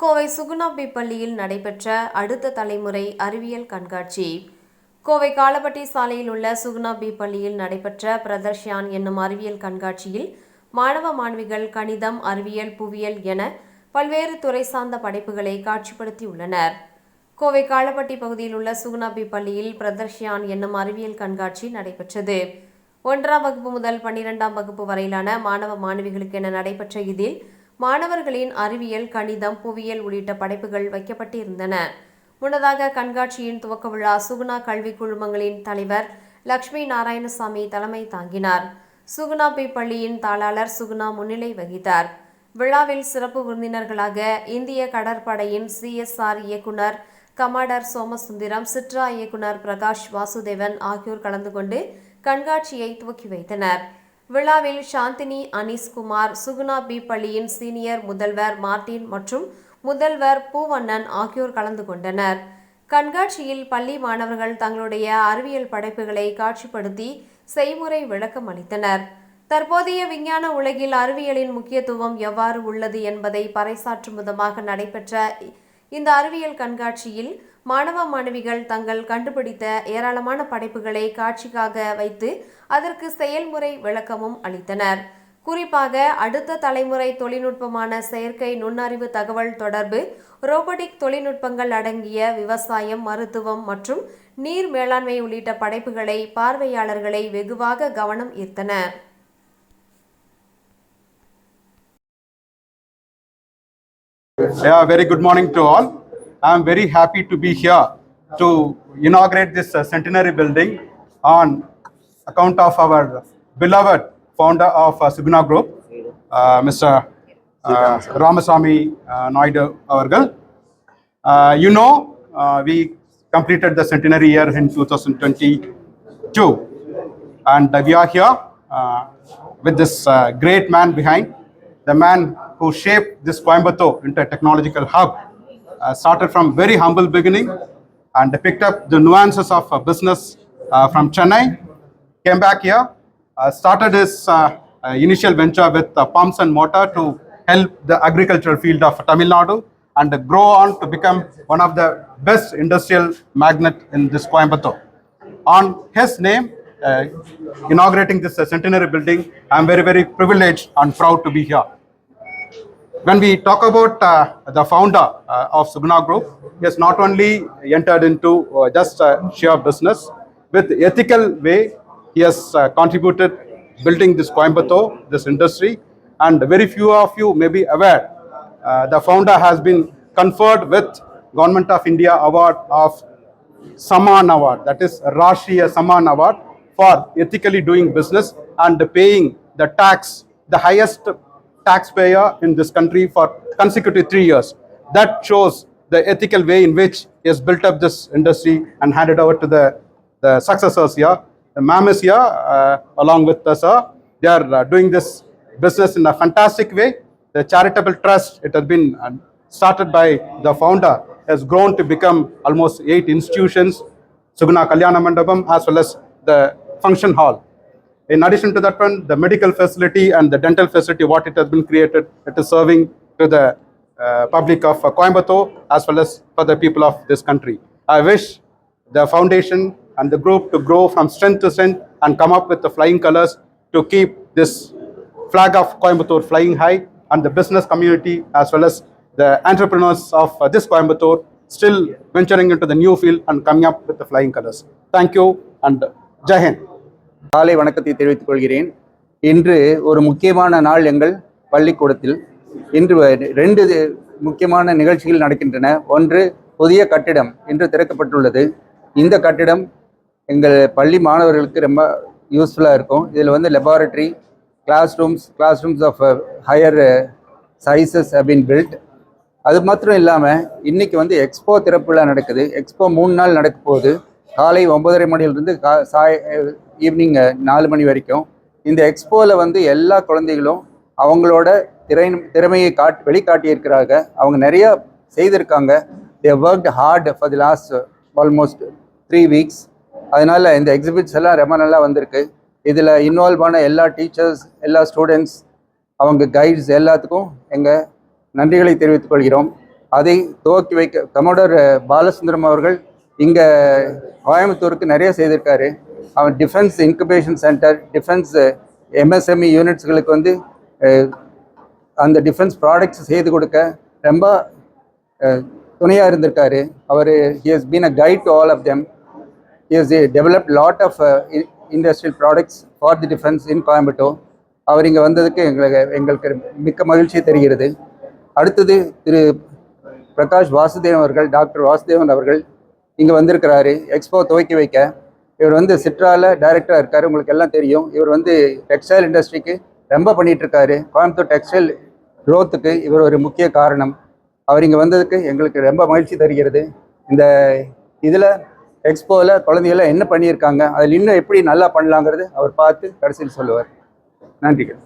கோவை சுகுணாபி பள்ளியில் நடைபெற்ற அடுத்த தலைமுறை அறிவியல் கண்காட்சி. கோவை காலப்பட்டி சாலையில் உள்ள சுகுணாபி பள்ளியில் நடைபெற்ற பிரதர்ஷியான் என்னும் அறிவியல் கண்காட்சியில் மாணவ மாணவிகள் கணிதம் அறிவியல் புவியியல் என பல்வேறு துறை சார்ந்த படைப்புகளை காட்சிப்படுத்தியுள்ளனர். கோவை காலப்பட்டி பகுதியில் உள்ள சுகுணாபி பள்ளியில் பிரதர்ஷியான் என்னும் அறிவியல் கண்காட்சி நடைபெற்றது. ஒன்றாம் வகுப்பு முதல் பன்னிரெண்டாம் வகுப்பு வரையிலான மாணவ மாணவிகளுக்கு என நடைபெற்ற இதில் மாணவர்களின் அறிவியல் கணிதம் புவியியல் உள்ளிட்ட படைப்புகள் வைக்கப்பட்டிருந்தன. முன்னதாக கண்காட்சியின் துவக்க விழா சுகுணா கல்வி குழுமங்களின் தலைவர் லக்ஷ்மி நாராயணசாமி தலைமை தாங்கினார். சுகுணா பி. பள்ளியின் தாளாளர் சுகுணா முன்னிலை வகித்தார். விழாவில் சிறப்பு விருந்தினர்களாக இந்திய கடற்படையின் சிஎஸ்ஆர் இயக்குனர் கமாடர் சோமசுந்தரம் சிட்ரா இயக்குனர் பிரகாஷ் வாசுதேவன் ஆகியோர் கலந்து கொண்டு கண்காட்சியை துவக்கி வைத்தனர். விழாவில் சாந்தினி அனீஸ்குமார் சுகுணா பி. பள்ளியின் சீனியர் முதல்வர் மார்டின் மற்றும் முதல்வர் பூவண்ணன் ஆகியோர் கலந்து கொண்டனர். கண்காட்சியில் பள்ளி மாணவர்கள் தங்களுடைய அறிவியல் படைப்புகளை காட்சிப்படுத்தி செய்முறை விளக்கம் அளித்தனர். தற்போதைய விஞ்ஞான உலகில் அறிவியலின் முக்கியத்துவம் எவ்வாறு உள்ளது என்பதை பறைசாற்றும் விதமாக நடைபெற்ற இந்த அறிவியல் கண்காட்சியில் மாணவ மாணவிகள் தங்கள் கண்டுபிடித்த ஏராளமான படைப்புகளை காட்சிக்காக வைத்து அதற்கு செயல்முறை விளக்கமும் அளித்தனர் குறிப்பாக அடுத்த தலைமுறை தொழில்நுட்பமான செயற்கை நுண்ணறிவு தகவல் தொடர்பு ரோபோட்டிக் தொழில்நுட்பங்கள் அடங்கிய விவசாயம் மருத்துவம் மற்றும் நீர் மேலாண்மை உள்ளிட்ட படைப்புகளை பார்வையாளர்களை வெகுவாக கவனம் ஈர்த்தன Yeah, very good morning to all. I'm very happy to be here to inaugurate this uh, centenary building on account of our beloved founder of uh, Suguna Group, uh, Mr. Uh, Ramasamy uh, Naidu Avargal. Uh, you know, uh, we completed the centenary year in 2022, and we are here uh, with this uh, great man behind, the man who shaped this Coimbatore into a technological hub. Uh, started from very humble beginning and picked up the nuances of uh, business uh, from Chennai, came back here, started his initial venture with pumps and motor to help the agricultural field of Tamil Nadu and grow on to become one of the best industrial magnet in this Coimbatore. On his name, uh, inaugurating this uh, centenary building, I'm very, very privileged and proud to be here. When we talk about uh, the founder uh, of Suguna Group, he has not only entered into uh, just uh, sheer business, with ethical way, he has uh, contributed building this Coimbatore, this industry, and very few of you may be aware, uh, the founder has been conferred with Government of India Award of Saman Award, that is Rashtriya Saman Award for ethically doing business and paying the tax, the highest taxpayer in this country for consecutive three years. That shows the ethical way in which he has built up this industry and handed over to the, the successors here. The ma'am is here uh, along with us. sir. They are uh, doing this business in a fantastic way. The charitable trust, it has been uh, started by the founder, has grown to become almost eight institutions, Suguna Kalyana Mandapam, as well as the function hall. In addition to that one, the medical facility and the dental facility, what it has been created, it is serving to the uh, public of uh, Coimbatore as well as for the people of this country. I wish the foundation and the group to grow from strength to strength and come up with the flying colors to keep this flag of Coimbatore flying high and the business community as well as the entrepreneurs of uh, this Coimbatore still venturing into the new field and coming up with the flying colors. Thank you and Jai Hind. காலை வணக்கத்தை தெரிவித்துக் கொள்கிறேன். இன்று ஒரு முக்கியமான நாள் எங்கள் பள்ளிக்கூடத்தில். இன்று ரெண்டு முக்கியமான நிகழ்ச்சிகள் நடக்கின்றன. ஒன்று புதிய கட்டிடம் இன்று திறக்கப்பட்டுள்ளது. இந்த கட்டிடம் எங்கள் பள்ளி மாணவர்களுக்கு ரொம்ப யூஸ்ஃபுல்லாக இருக்கும். இதில் வந்து laboratory class rooms class rooms of higher sizes been built அது மாத்திரம் இல்லாமல் இன்றைக்கி வந்து எக்ஸ்போ திறப்புலாம் நடக்குது. எக்ஸ்போ மூணு நாள் நடக்க போகுது. காலை ஒன்பதரை மணியிலிருந்து கா சாய் ஈவினிங் நாலு மணி வரைக்கும் இந்த எக்ஸ்போவில் வந்து எல்லா குழந்தைகளும் அவங்களோட திறை திறமையை காட் வெளிக்காட்டியிருக்கிறாங்க. அவங்க நிறைய செய்திருக்காங்க. They work hard for the last almost three weeks அதனால் இந்த எக்ஸிபிட்ஸ் எல்லாம் ரொம்ப நல்லா வந்திருக்கு. இதில் இன்வால்வ் ஆன எல்லா டீச்சர்ஸ் எல்லா ஸ்டூடெண்ட்ஸ் அவங்க கைட்ஸ் எல்லாத்துக்கும் எங்கள் நன்றிகளை தெரிவித்துக் கொள்கிறோம். அதை துவக்கி வைக்க கமோடர் பாலசுந்தரம் அவர்கள் இங்கே கோயம்புத்தூருக்கு நிறைய செய்திருக்காரு. அவன் defence incubation centre defence MSME யூனிட்ஸ்களுக்கு வந்து அந்த டிஃபென்ஸ் ப்ராடக்ட்ஸ் செய்து கொடுக்க ரொம்ப துணையாக இருந்திருக்காரு. அவர் he has been a guide to all of them he has uh, lot of of uh, i- industrial products for Coimbatore அவர் இங்கே வந்ததுக்கு எங்களுக்கு எங்களுக்கு மிக்க மகிழ்ச்சி தெரிகிறது. அடுத்தது திரு பிரகாஷ் வாசுதேவன் அவர்கள் டாக்டர் வாசுதேவன் அவர்கள் இங்கே வந்திருக்கிறாரு. எக்ஸ்போ துவக்கி வைக்க. இவர் வந்து சிட்ரால டைரக்டராக இருக்கார். உங்களுக்கு எல்லாம் தெரியும். இவர் வந்து டெக்ஸ்டைல் இண்டஸ்ட்ரிக்கு ரொம்ப பண்ணிகிட்ருக்காரு கோயம்புத்தூர் டெக்ஸ்டைல் க்ரோத்துக்கு இவர் ஒரு முக்கிய காரணம். அவர் இங்கே வந்ததுக்கு எங்களுக்கு ரொம்ப மகிழ்ச்சி தருகிறது. இந்த இதில் எக்ஸ்போவில் குழந்தைகள்லாம் என்ன பண்ணியிருக்காங்க? அதில் இன்னும் எப்படி நல்லா பண்ணலாங்கிறது அவர் பார்த்து கடைசியில் சொல்லுவார். நன்றிகள்.